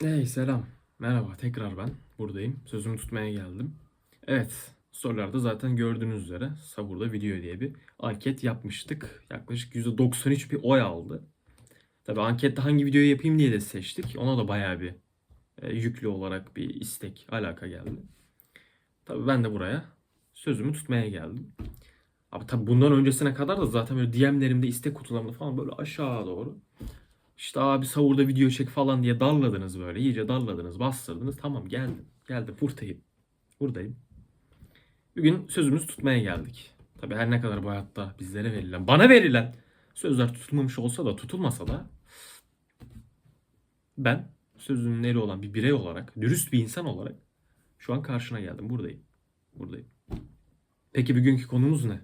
Hey selam. Merhaba tekrar ben buradayım. Sözümü tutmaya geldim. Evet sorularda zaten gördüğünüz üzere Savurda Video diye bir anket yapmıştık. Yaklaşık %93 bir oy aldı. Tabi ankette hangi videoyu yapayım diye de seçtik. Ona da bayağı bir e, yüklü olarak bir istek, alaka geldi. Tabi ben de buraya sözümü tutmaya geldim. Abi tabi bundan öncesine kadar da zaten böyle DM'lerimde, istek kutularımda falan böyle aşağı doğru işte abi savurda video çek falan diye darladınız böyle. iyice darladınız, bastırdınız. Tamam geldim. Geldim buradayım. Buradayım. Bugün sözümüzü tutmaya geldik. Tabi her ne kadar bu hayatta bizlere verilen, bana verilen sözler tutulmamış olsa da tutulmasa da ben sözünün eri olan bir birey olarak, dürüst bir insan olarak şu an karşına geldim. Buradayım. Buradayım. Peki bugünkü konumuz ne?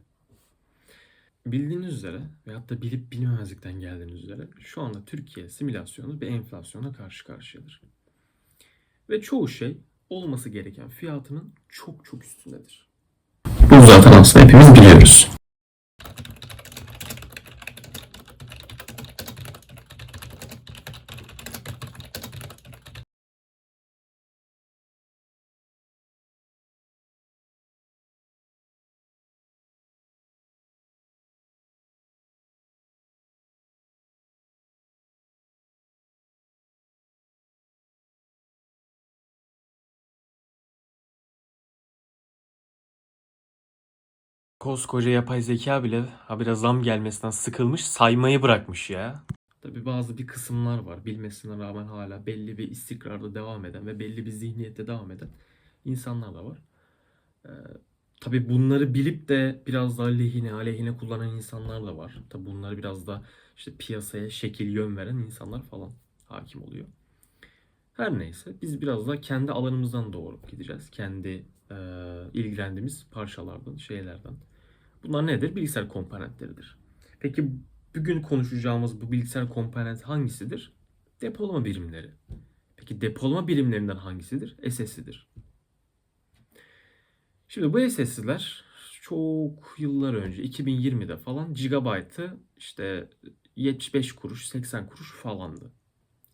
Bildiğiniz üzere veyahut da bilip bilmemezlikten geldiğiniz üzere şu anda Türkiye simülasyonu bir enflasyona karşı karşıyadır. Ve çoğu şey olması gereken fiyatının çok çok üstündedir. Bu zaten aslında hepimiz biliyoruz. Koskoca yapay zeka bile habire zam gelmesinden sıkılmış saymayı bırakmış ya. Tabi bazı bir kısımlar var. Bilmesine rağmen hala belli bir istikrarda devam eden ve belli bir zihniyette devam eden insanlar da var. Ee, tabi bunları bilip de biraz daha lehine aleyhine kullanan insanlar da var. Tabi bunları biraz da işte piyasaya şekil yön veren insanlar falan hakim oluyor. Her neyse biz biraz da kendi alanımızdan doğru gideceğiz. Kendi e, ilgilendiğimiz parçalardan, şeylerden. Bunlar nedir? Bilgisayar komponentleridir. Peki bugün konuşacağımız bu bilgisayar komponenti hangisidir? Depolama birimleri. Peki depolama birimlerinden hangisidir? SSD'dir. Şimdi bu SSD'ler çok yıllar önce 2020'de falan gigabaytı işte 75 kuruş 80 kuruş falandı.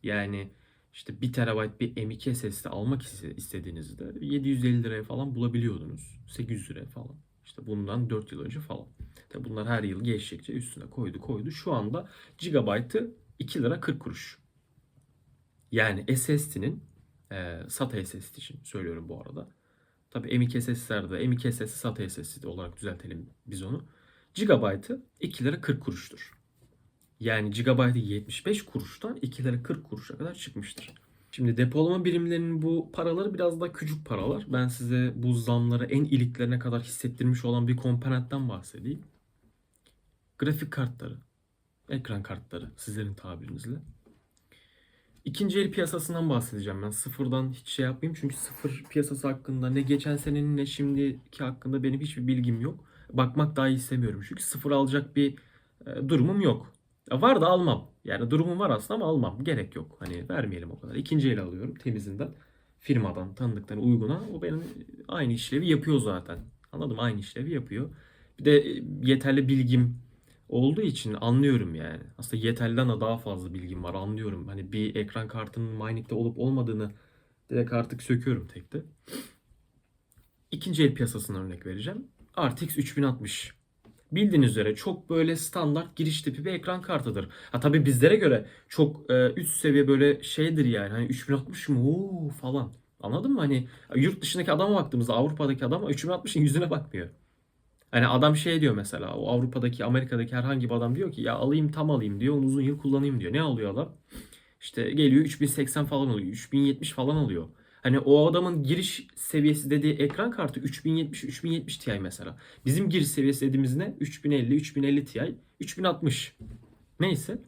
Yani işte 1 terabayt bir M.2 SSD almak iste- istediğinizde 750 liraya falan bulabiliyordunuz. 800 liraya falan. İşte bundan 4 yıl önce falan. Tabi bunlar her yıl geçtikçe üstüne koydu koydu. Şu anda gigabaytı 2 lira 40 kuruş. Yani SSD'nin e, SATA SSD için söylüyorum bu arada. Tabi M.2 SSD'lerde M.2 SSD SATA SSD olarak düzeltelim biz onu. Gigabaytı 2 lira 40 kuruştur. Yani gigabaytı 75 kuruştan 2 lira 40 kuruşa kadar çıkmıştır. Şimdi depolama birimlerinin bu paraları biraz daha küçük paralar. Ben size bu zamları en iliklerine kadar hissettirmiş olan bir komponentten bahsedeyim. Grafik kartları, ekran kartları sizlerin tabirinizle. İkinci el piyasasından bahsedeceğim ben. Sıfırdan hiç şey yapmayayım çünkü sıfır piyasası hakkında ne geçen senenin ne şimdiki hakkında benim hiçbir bilgim yok. Bakmak dahi istemiyorum çünkü sıfır alacak bir e, durumum yok. Var da almam. Yani durumum var aslında ama almam. Gerek yok. Hani vermeyelim o kadar. İkinci el alıyorum temizinden. Firmadan, tanıdıktan uyguna. O benim aynı işlevi yapıyor zaten. Anladım aynı işlevi yapıyor. Bir de e, yeterli bilgim olduğu için anlıyorum yani. Aslında yeterliden de daha fazla bilgim var anlıyorum. Hani bir ekran kartının Mining'de olup olmadığını direkt artık söküyorum tekte. İkinci el piyasasına örnek vereceğim. RTX 3060. Bildiğiniz üzere çok böyle standart giriş tipi bir ekran kartıdır. Ha tabii bizlere göre çok e, üst seviye böyle şeydir yani. Hani 3060 mı Oo, falan. Anladın mı? Hani yurt dışındaki adama baktığımızda Avrupa'daki adam 3060'ın yüzüne bakmıyor. Hani adam şey diyor mesela o Avrupa'daki Amerika'daki herhangi bir adam diyor ki ya alayım tam alayım diyor onu uzun yıl kullanayım diyor. Ne alıyor adam? İşte geliyor 3080 falan oluyor 3070 falan oluyor. Hani o adamın giriş seviyesi dediği ekran kartı 3070 3070 Ti mesela. Bizim giriş seviyesi dediğimiz ne? 3050 3050 Ti 3060. Neyse.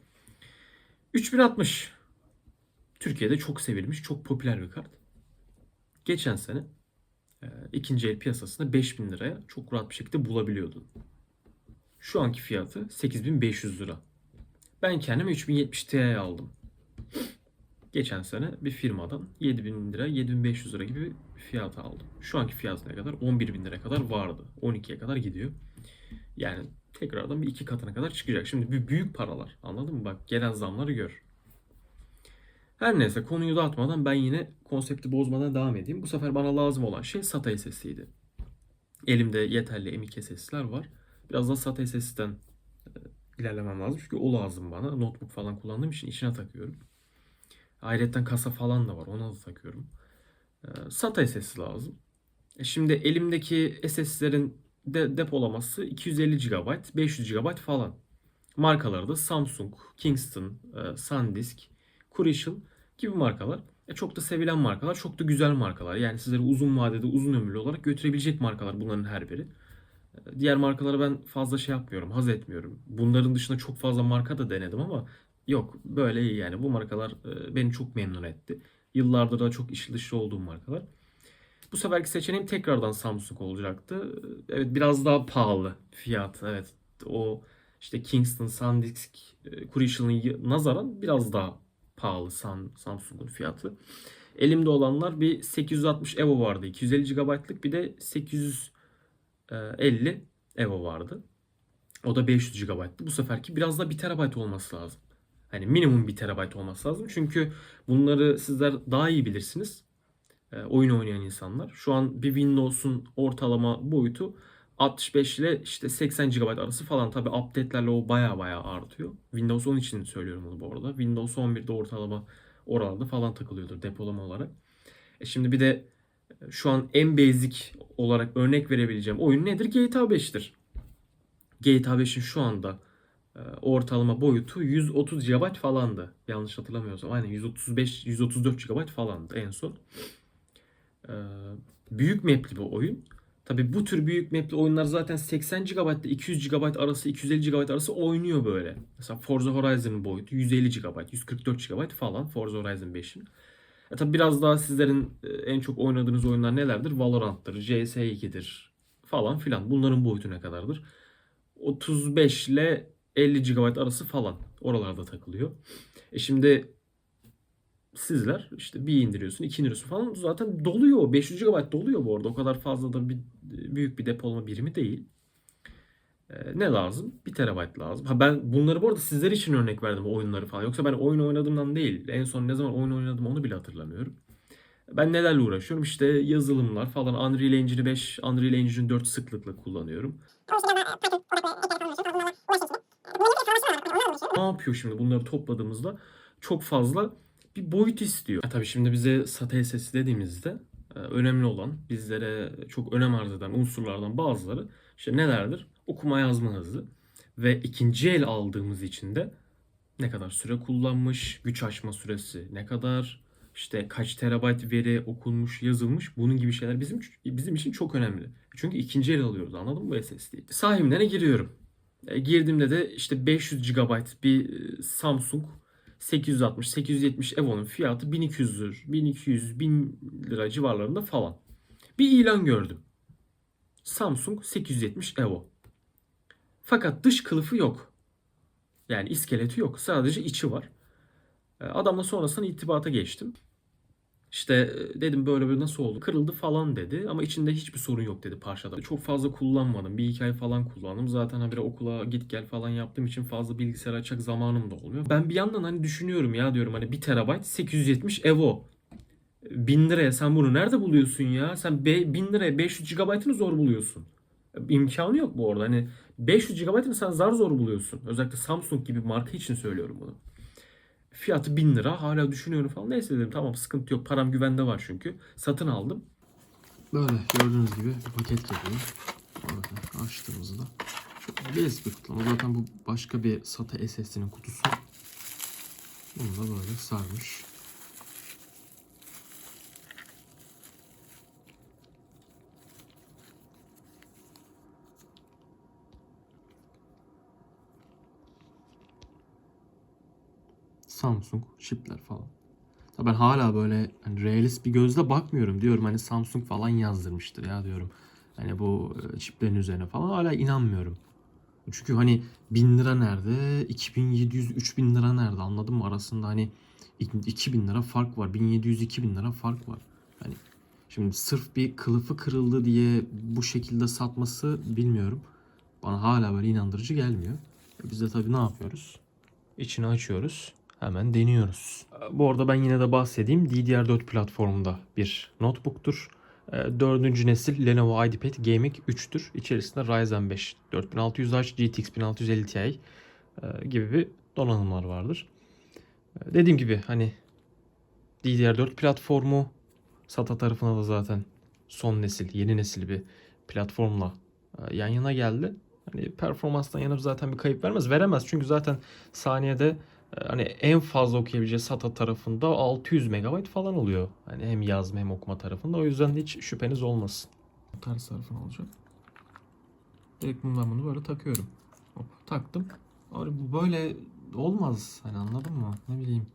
3060. Türkiye'de çok sevilmiş, çok popüler bir kart. Geçen sene e, ikinci el piyasasında 5000 liraya çok rahat bir şekilde bulabiliyordun. Şu anki fiyatı 8500 lira. Ben kendime 3070 Ti aldım. Geçen sene bir firmadan 7000 lira, 7500 lira gibi bir fiyat aldım. Şu anki fiyatı ne kadar? 11.000 liraya kadar vardı. 12'ye kadar gidiyor. Yani tekrardan bir iki katına kadar çıkacak. Şimdi bir büyük paralar. Anladın mı? Bak gelen zamları gör. Her neyse konuyu dağıtmadan ben yine konsepti bozmadan devam edeyim. Bu sefer bana lazım olan şey SATA SSD'ydi. Elimde yeterli M.2 SSD'ler var. Biraz da SATA SSD'den e, ilerlemem lazım. Çünkü o lazım bana. Notebook falan kullandığım için içine takıyorum. Ayrıca kasa falan da var. Ona da takıyorum. E, SATA SSD lazım. E şimdi elimdeki SSD'lerin de depolaması 250 GB, 500 GB falan. Markaları da Samsung, Kingston, e, SanDisk, Crucial gibi markalar. E, çok da sevilen markalar, çok da güzel markalar. Yani sizleri uzun vadede, uzun ömürlü olarak götürebilecek markalar bunların her biri. E, Diğer markalara ben fazla şey yapmıyorum, haz etmiyorum. Bunların dışında çok fazla marka da denedim ama yok böyle iyi yani. Bu markalar e, beni çok memnun etti. Yıllardır da çok işi dışı olduğum markalar. Bu seferki seçeneğim tekrardan Samsung olacaktı. Evet biraz daha pahalı fiyat. Evet o işte Kingston, SanDisk, e, Crucial'ın nazaran biraz daha pahalı Sam- Samsung'un fiyatı. Elimde olanlar bir 860 Evo vardı. 250 GB'lık bir de 850 Evo vardı. O da 500 GB'tı. Bu seferki biraz da 1 TB olması lazım. Hani minimum 1 TB olması lazım. Çünkü bunları sizler daha iyi bilirsiniz. E, oyun oynayan insanlar. Şu an bir Windows'un ortalama boyutu 65 ile işte 80 GB arası falan. Tabi update'lerle o baya baya artıyor. Windows 10 için söylüyorum bunu bu arada. Windows 11'de ortalama oralarda falan takılıyordur depolama olarak. E şimdi bir de e, şu an en basic olarak örnek verebileceğim oyun nedir? GTA 5'tir. GTA 5'in şu anda ortalama boyutu 130 GB falandı. Yanlış hatırlamıyorsam. Aynen 135 134 GB falandı en son. E, büyük map'li bir oyun. Tabi bu tür büyük map'li oyunlar zaten 80 GB ile 200 GB arası, 250 GB arası oynuyor böyle. Mesela Forza Horizon'ın boyutu 150 GB, 144 GB falan Forza Horizon 5'in. E tabi biraz daha sizlerin e, en çok oynadığınız oyunlar nelerdir? Valorant'tır, CS2'dir falan filan. Bunların boyutu ne kadardır? 35 ile 50 GB arası falan oralarda takılıyor. E şimdi sizler işte bir indiriyorsun, iki indiriyorsun falan zaten doluyor. 500 GB doluyor bu arada. O kadar fazla da bir büyük bir depolama birimi değil. Ee, ne lazım? 1 TB lazım. Ha ben bunları bu arada sizler için örnek verdim oyunları falan. Yoksa ben oyun oynadığımdan değil. En son ne zaman oyun oynadım onu bile hatırlamıyorum. Ben nelerle uğraşıyorum? İşte yazılımlar falan. Unreal Engine 5, Unreal Engine 4 sıklıkla kullanıyorum. Ne yapıyor şimdi bunları topladığımızda? Çok fazla bir boyut istiyor. E tabii şimdi bize SATA SSD dediğimizde e, önemli olan, bizlere çok önem arz eden unsurlardan bazıları işte nelerdir? Okuma yazma hızı ve ikinci el aldığımız için de ne kadar süre kullanmış, güç açma süresi ne kadar, işte kaç terabayt veri okunmuş, yazılmış bunun gibi şeyler bizim bizim için çok önemli. Çünkü ikinci el alıyoruz anladın mı bu SSD'yi? Sahibine giriyorum. E, girdiğimde de işte 500 GB bir e, Samsung 860 870 Evo'nun fiyatı 1200 lira, 1200 1000 lira civarlarında falan. Bir ilan gördüm. Samsung 870 Evo. Fakat dış kılıfı yok. Yani iskeleti yok. Sadece içi var. E, Adamla sonrasında itibata geçtim. İşte e, dedim böyle böyle nasıl oldu? Kırıldı falan dedi ama içinde hiçbir sorun yok dedi parçada. Çok fazla kullanmadım. Bir iki ay falan kullandım. Zaten habire okula git gel falan yaptığım için fazla bilgisayar açacak zamanım da olmuyor. Ben bir yandan hani düşünüyorum ya diyorum hani 1 terabayt 870 Evo. 1000 liraya sen bunu nerede buluyorsun ya? Sen be, 1000 liraya 500 GB'ını zor buluyorsun. İmkanı yok bu arada. Hani 500 GB'ını sen zar zor buluyorsun. Özellikle Samsung gibi marka için söylüyorum bunu. Fiyatı 1000 lira. Hala düşünüyorum falan. Neyse dedim tamam sıkıntı yok. Param güvende var çünkü. Satın aldım. Böyle gördüğünüz gibi bir paket geliyor. Bakın açtığımızda. Şöyle bir kutu. Zaten bu başka bir SATA SSD'nin kutusu. Bunu da böyle sarmış. Samsung çipler falan. Ya Ben hala böyle hani realist bir gözle bakmıyorum diyorum hani Samsung falan yazdırmıştır ya diyorum. Hani bu e, çiplerin üzerine falan hala inanmıyorum. Çünkü hani 1000 lira nerede? 2700 3000 lira nerede? Anladın mı? Arasında hani 2000 lira fark var. 1700 2000 lira fark var. Hani şimdi sırf bir kılıfı kırıldı diye bu şekilde satması bilmiyorum. Bana hala böyle inandırıcı gelmiyor. E Biz de tabii ne yapıyoruz? İçini açıyoruz. Hemen deniyoruz. Bu arada ben yine de bahsedeyim. DDR4 platformunda bir notebook'tur. Ee, Dördüncü nesil Lenovo IdeaPad Gaming 3'tür. İçerisinde Ryzen 5 4600H, GTX 1650 Ti e, gibi bir donanımlar vardır. Ee, Dediğim gibi hani DDR4 platformu SATA tarafına da zaten son nesil, yeni nesil bir platformla e, yan yana geldi. Hani performanstan yana zaten bir kayıp vermez. Veremez çünkü zaten saniyede hani en fazla okuyabileceği SATA tarafında 600 MB falan oluyor. Hani hem yazma hem okuma tarafında. O yüzden de hiç şüpheniz olmasın. Ters tarafına olacak. Direkt bundan bunu böyle takıyorum. Hop taktım. Abi bu böyle olmaz. Hani anladın mı? Ne bileyim.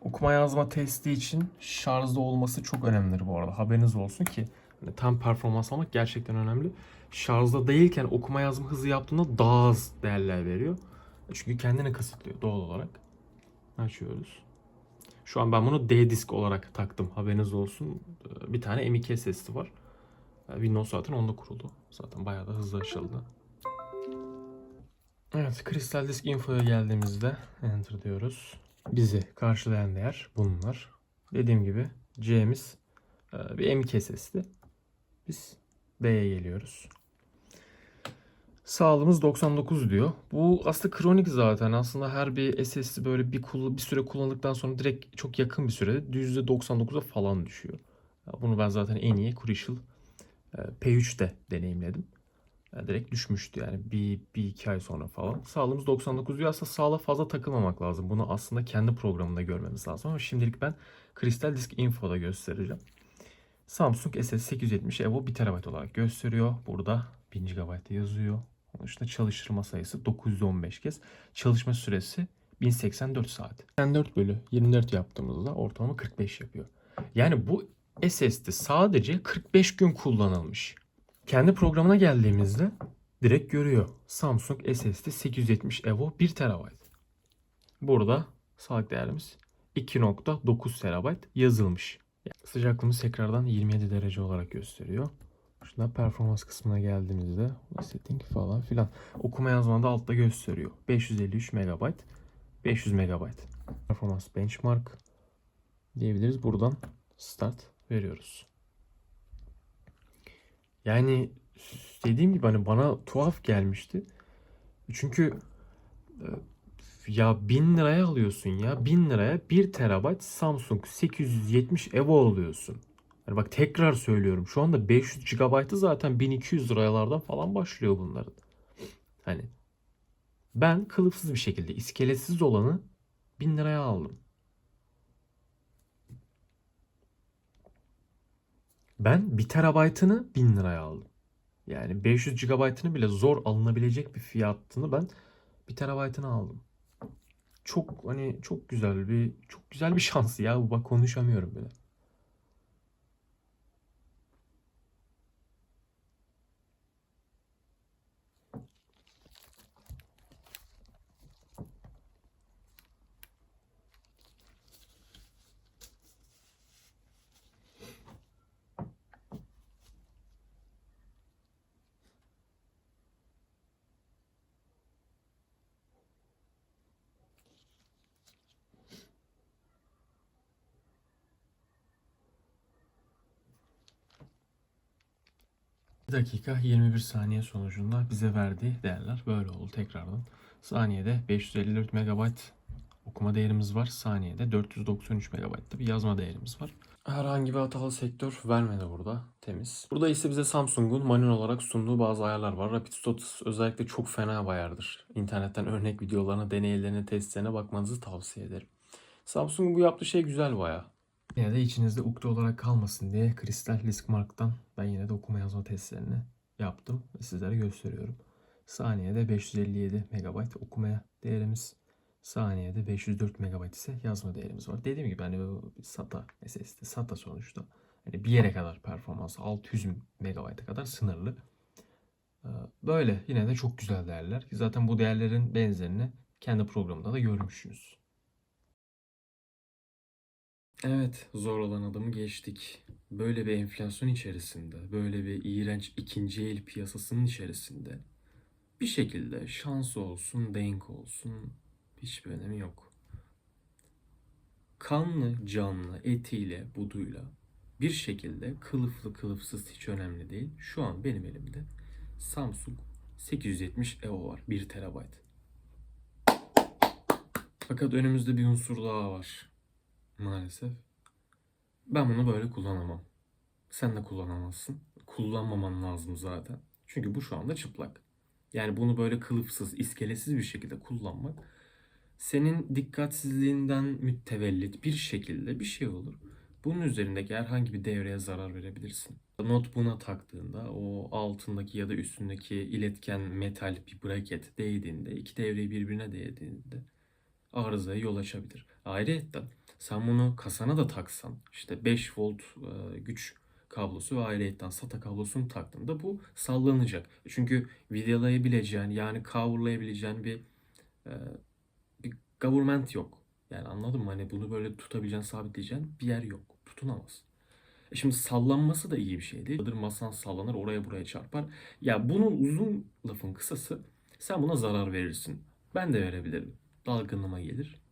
Okuma yazma testi için şarjda olması çok önemlidir bu arada. Haberiniz olsun ki hani tam performans almak gerçekten önemli. Şarjda değilken okuma yazma hızı yaptığında daha az değerler veriyor. Çünkü kendini kısıtlıyor doğal olarak. Açıyoruz. Şu an ben bunu D disk olarak taktım. Haberiniz olsun. Ee, Bir tane M.2 SSD var. Ee, Windows zaten onda kuruldu. Zaten bayağı da hızlı açıldı. Evet, Crystal Disk Info'ya geldiğimizde Enter diyoruz. Bizi karşılayan değer bunlar. Dediğim gibi C'miz e, bir M.2 SSD. Biz B'ye geliyoruz. Sağlığımız 99 diyor. Bu aslında kronik zaten. Aslında her bir SSD böyle bir, bir süre kullandıktan sonra direkt çok yakın bir sürede %99'a falan düşüyor. Bunu ben zaten en iyi Crucial e, P3'te deneyimledim. Ya direkt düşmüştü yani bir, bir iki ay sonra falan. Sağlığımız 99 diyor. Aslında sağlığa fazla takılmamak lazım. Bunu aslında kendi programında görmemiz lazım. Ama şimdilik ben Crystal Disk Info'da göstereceğim. Samsung SS870 Evo 1 TB olarak gösteriyor. Burada 1000 GB yazıyor. Dışında çalıştırma sayısı 915 kez. Çalışma süresi 1084 saat. 84 bölü 24 yaptığımızda ortalama 45 yapıyor. Yani bu SSD sadece 45 gün kullanılmış. Kendi programına geldiğimizde direkt görüyor. Samsung SSD 870 Evo 1 TB. Burada sağlık değerimiz 2.9 TB yazılmış. Sıcaklığımız tekrardan 27 derece olarak gösteriyor. Şurada performans kısmına geldiğimizde setting falan filan. Okuma yazmada altta gösteriyor. 553 MB, 500 MB. Performans benchmark diyebiliriz. Buradan start veriyoruz. Yani dediğim gibi hani bana tuhaf gelmişti. Çünkü e, ya 1000 liraya alıyorsun ya. 1000 liraya 1 TB Samsung 870 Evo alıyorsun. Hani bak tekrar söylüyorum. Şu anda 500 GB'ı zaten 1200 liralardan falan başlıyor bunların. Hani ben kılıfsız bir şekilde iskeletsiz olanı 1000 liraya aldım. Ben 1 terabaytını 1000 liraya aldım. Yani 500 GB'ını bile zor alınabilecek bir fiyatını ben 1 terabaytını aldım. Çok hani çok güzel bir çok güzel bir şans ya. Bak konuşamıyorum bile. Dakika 21 saniye sonucunda bize verdiği değerler böyle oldu tekrardan. Saniyede 554 MB okuma değerimiz var. Saniyede 493 MB'da bir yazma değerimiz var. Herhangi bir hatalı sektör vermedi burada. Temiz. Burada ise bize Samsung'un manuel olarak sunduğu bazı ayarlar var. Rapid Stotus özellikle çok fena bir ayardır. İnternetten örnek videolarına, deneylerine, testlerine bakmanızı tavsiye ederim. Samsung'un bu yaptığı şey güzel baya. Yine de içinizde ukde olarak kalmasın diye Crystal Disk Mark'tan ben yine de okuma yazma testlerini yaptım ve sizlere gösteriyorum. Saniyede 557 MB okumaya değerimiz, saniyede 504 MB ise yazma değerimiz var. Dediğim gibi hani bu SATA SSD, SATA sonuçta hani bir yere kadar performans 600 MB'a kadar sınırlı. Ee, Böyle yine de çok güzel değerler. Zaten bu değerlerin benzerini kendi programında da görmüşsünüz. Evet, zor olan adamı geçtik. Böyle bir enflasyon içerisinde, böyle bir iğrenç ikinci el piyasasının içerisinde bir şekilde şans olsun, denk olsun hiçbir önemi yok. kanlı canlı etiyle buduyla bir şekilde kılıflı kılıfsız hiç önemli değil. Şu an benim elimde Samsung 870 EVO var 1 TB. Fakat önümüzde bir unsur daha var. Maalesef. Ben bunu böyle kullanamam. Sen de kullanamazsın. Kullanmaman lazım zaten. Çünkü bu şu anda çıplak. Yani bunu böyle kılıfsız, iskelesiz bir şekilde kullanmak senin dikkatsizliğinden mütevellit bir şekilde bir şey olur. Bunun üzerindeki herhangi bir devreye zarar verebilirsin. Not buna taktığında o altındaki ya da üstündeki iletken metal bir braket değdiğinde, iki devreyi birbirine değdiğinde arızaya yol açabilir. Ayrıca sen bunu kasana da taksan işte 5 volt e, güç kablosu ve ayrıyetten SATA kablosunu taktığında bu sallanacak. Çünkü vidalayabileceğin yani coverlayabileceğin bir e, bir government yok. Yani anladın mı? Hani bunu böyle tutabileceğin, sabitleyeceğin bir yer yok. Tutunamaz. E şimdi sallanması da iyi bir şey değil. Masan sallanır, oraya buraya çarpar. Ya bunun uzun lafın kısası sen buna zarar verirsin. Ben de verebilirim. Dalgınlığıma gelir.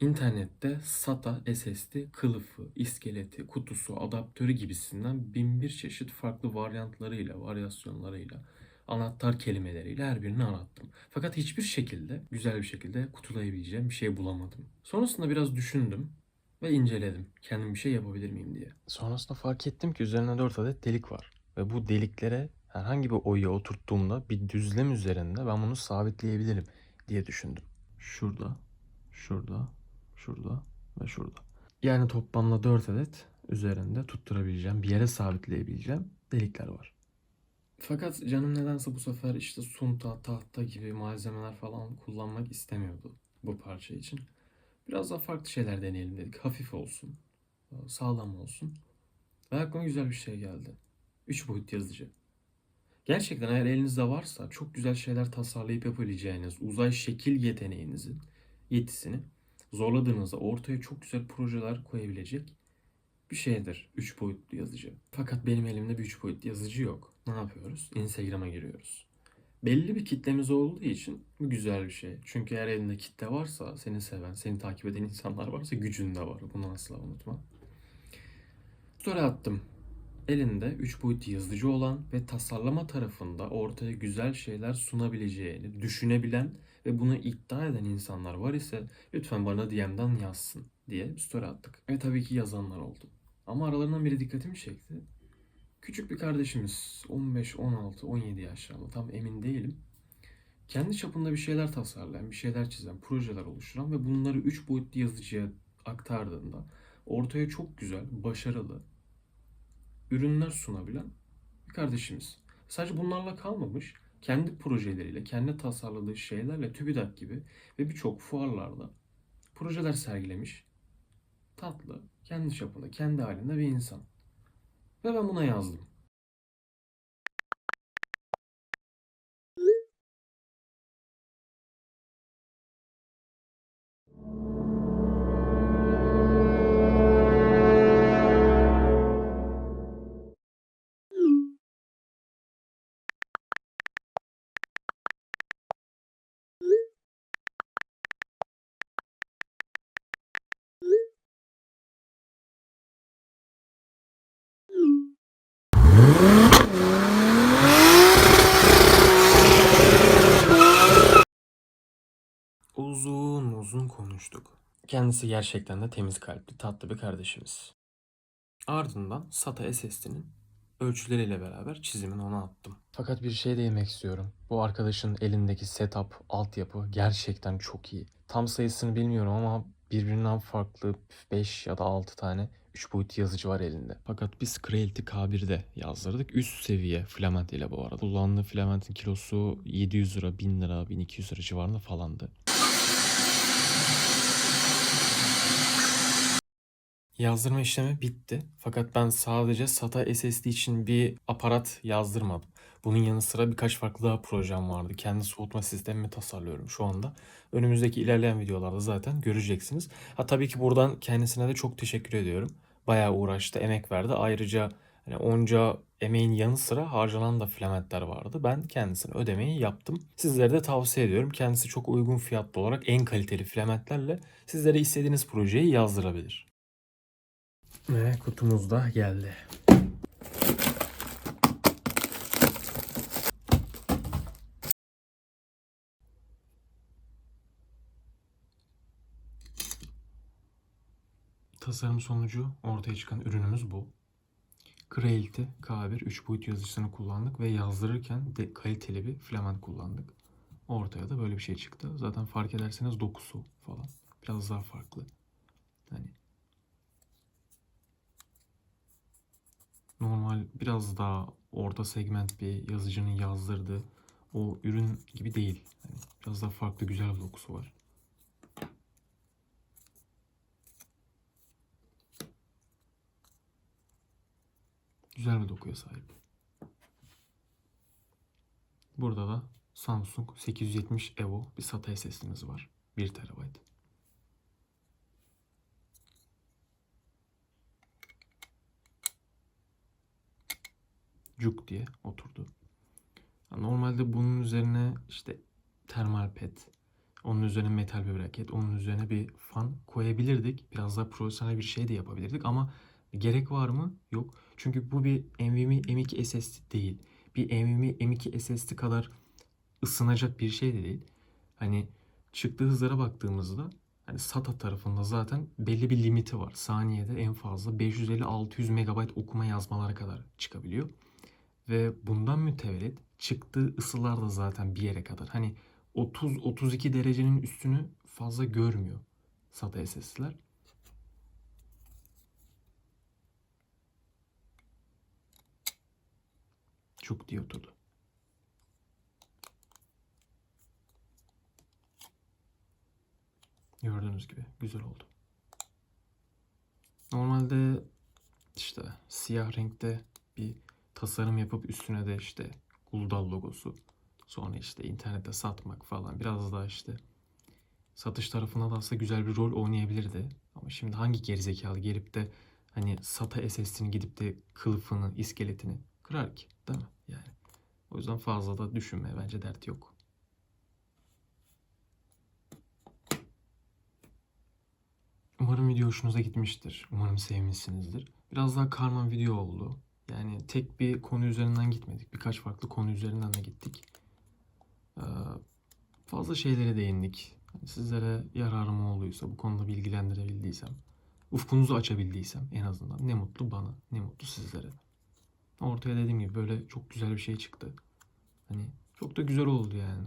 İnternette SATA, SSD, kılıfı, iskeleti, kutusu, adaptörü gibisinden bin bir çeşit farklı varyantlarıyla, varyasyonlarıyla, anahtar kelimeleriyle her birini arattım. Fakat hiçbir şekilde, güzel bir şekilde kutulayabileceğim bir şey bulamadım. Sonrasında biraz düşündüm ve inceledim. Kendim bir şey yapabilir miyim diye. Sonrasında fark ettim ki üzerine 4 adet delik var. Ve bu deliklere herhangi bir oyuya oturttuğumda bir düzlem üzerinde ben bunu sabitleyebilirim diye düşündüm. Şurada, şurada, şurada ve şurada. Yani toplamda 4 adet üzerinde tutturabileceğim, bir yere sabitleyebileceğim delikler var. Fakat canım nedense bu sefer işte sunta, tahta gibi malzemeler falan kullanmak istemiyordu bu parça için. Biraz daha farklı şeyler deneyelim dedik. Hafif olsun, sağlam olsun. Ve aklıma güzel bir şey geldi. 3 boyut yazıcı. Gerçekten eğer elinizde varsa çok güzel şeyler tasarlayıp yapabileceğiniz uzay şekil yeteneğinizin yetisini zorladığınızda ortaya çok güzel projeler koyabilecek bir şeydir 3 boyutlu yazıcı. Fakat benim elimde bir 3 boyutlu yazıcı yok. Ne yapıyoruz? Instagram'a giriyoruz. Belli bir kitlemiz olduğu için bu güzel bir şey. Çünkü eğer elinde kitle varsa, seni seven, seni takip eden insanlar varsa gücün de var. Bunu asla unutma. Story attım. Elinde 3 boyutlu yazıcı olan ve tasarlama tarafında ortaya güzel şeyler sunabileceğini düşünebilen ve bunu iddia eden insanlar var ise lütfen bana DM'den yazsın diye story attık. Ve tabii ki yazanlar oldu. Ama aralarından biri dikkatimi çekti. Küçük bir kardeşimiz 15, 16, 17 yaşlarında tam emin değilim. Kendi çapında bir şeyler tasarlayan, bir şeyler çizen, projeler oluşturan ve bunları 3 boyutlu yazıcıya aktardığında ortaya çok güzel, başarılı ürünler sunabilen bir kardeşimiz. Sadece bunlarla kalmamış, kendi projeleriyle, kendi tasarladığı şeylerle TÜBİTAK gibi ve birçok fuarlarda projeler sergilemiş. Tatlı, kendi çapında, kendi halinde bir insan. Ve ben buna yazdım. Uzun uzun konuştuk. Kendisi gerçekten de temiz kalpli, tatlı bir kardeşimiz. Ardından SATA SSD'nin ölçüleriyle beraber çizimini ona attım. Fakat bir şey değinmek istiyorum. Bu arkadaşın elindeki setup, altyapı gerçekten çok iyi. Tam sayısını bilmiyorum ama birbirinden farklı 5 ya da 6 tane 3 boyut yazıcı var elinde. Fakat biz Creality K1'de yazdırdık. Üst seviye filament ile bu arada. Kullandığı filamentin kilosu 700 lira, 1000 lira, 1200 lira civarında falandı. Yazdırma işlemi bitti. Fakat ben sadece SATA SSD için bir aparat yazdırmadım. Bunun yanı sıra birkaç farklı daha projem vardı. Kendi soğutma sistemimi tasarlıyorum şu anda. Önümüzdeki ilerleyen videolarda zaten göreceksiniz. Ha tabii ki buradan kendisine de çok teşekkür ediyorum. Bayağı uğraştı, emek verdi. Ayrıca Hani onca emeğin yanı sıra harcanan da filamentler vardı. Ben kendisine ödemeyi yaptım. Sizlere de tavsiye ediyorum. Kendisi çok uygun fiyatlı olarak en kaliteli filamentlerle sizlere istediğiniz projeyi yazdırabilir. Ve kutumuz da geldi. Tasarım sonucu ortaya çıkan ürünümüz bu. Creality K1 3 boyut yazıcısını kullandık ve yazdırırken de kaliteli bir filament kullandık. Ortaya da böyle bir şey çıktı. Zaten fark ederseniz dokusu falan biraz daha farklı. Hani normal biraz daha orta segment bir yazıcının yazdırdığı o ürün gibi değil. Hani biraz daha farklı güzel bir dokusu var. Güzel bir dokuya sahip. Burada da Samsung 870 Evo bir SATA SSD'miz var. 1 TB. Cuk diye oturdu. Normalde bunun üzerine işte termal pet, onun üzerine metal bir braket, onun üzerine bir fan koyabilirdik. Biraz daha profesyonel bir şey de yapabilirdik ama gerek var mı? Yok. Çünkü bu bir NVMe M2 SSD değil. Bir NVMe M2 SSD kadar ısınacak bir şey de değil. Hani çıktığı hızlara baktığımızda hani SATA tarafında zaten belli bir limiti var. Saniyede en fazla 550-600 MB okuma yazmalara kadar çıkabiliyor. Ve bundan mütevellit çıktığı ısılar da zaten bir yere kadar. Hani 30-32 derecenin üstünü fazla görmüyor SATA SSD'ler. Çok diye oturdu. Gördüğünüz gibi güzel oldu. Normalde işte siyah renkte bir tasarım yapıp üstüne de işte Guldal logosu. Sonra işte internette satmak falan. Biraz daha işte satış tarafına da aslında güzel bir rol oynayabilirdi. Ama şimdi hangi gerizekalı gelip de hani SATA SSD'ni gidip de kılıfını, iskeletini kırar ki değil mi? Yani o yüzden fazla da düşünmeye bence dert yok. Umarım video hoşunuza gitmiştir. Umarım sevmişsinizdir. Biraz daha karma video oldu. Yani tek bir konu üzerinden gitmedik. Birkaç farklı konu üzerinden de gittik. Ee, fazla şeylere değindik. Hani sizlere yararım olduysa, bu konuda bilgilendirebildiysem, ufkunuzu açabildiysem en azından ne mutlu bana, ne mutlu sizlere. Ortaya dediğim gibi böyle çok güzel bir şey çıktı. Hani çok da güzel oldu yani.